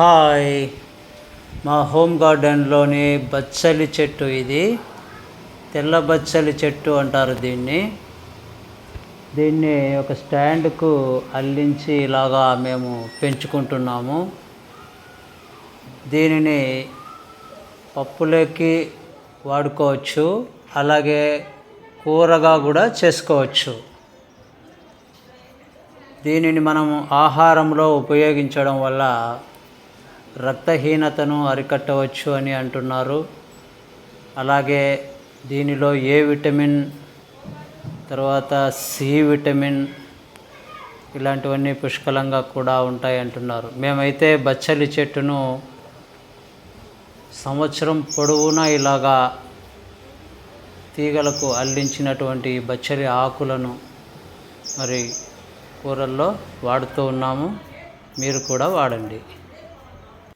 Hi. మా home గార్డెన్లోని బచ్చలి చెట్టు ఇది. తెల్ల బచ్చలి చెట్టు అంటారు దీన్ని. దీన్ని ఒక స్టాండ్కు అల్లించి ఇలాగా మేము పెంచుకుంటున్నాము. దీనిని పప్పులోకి వాడుకోవచ్చు. అలాగే కూరగా కూడా చేసుకోవచ్చు. దీనిని మనం ఆహారంలో ఉపయోగించడం వల్ల రక్తహీనతను అరికట్టవచ్చు అని అంటున్నారు. అలాగే దీనిలో ఏ విటమిన్ తర్వాత సి విటమిన్ ఇలాంటివన్నీ పుష్కలంగా కూడా ఉంటాయి అంటున్నారు. మేమైతే బచ్చలి చెట్టును సంవత్సరం పొడవునా ఇలాగా తీగలకు అల్లించినటువంటి బచ్చలి ఆకులను మరి కూరల్లో వాడుతూ ఉన్నాము. మీరు కూడా వాడండి.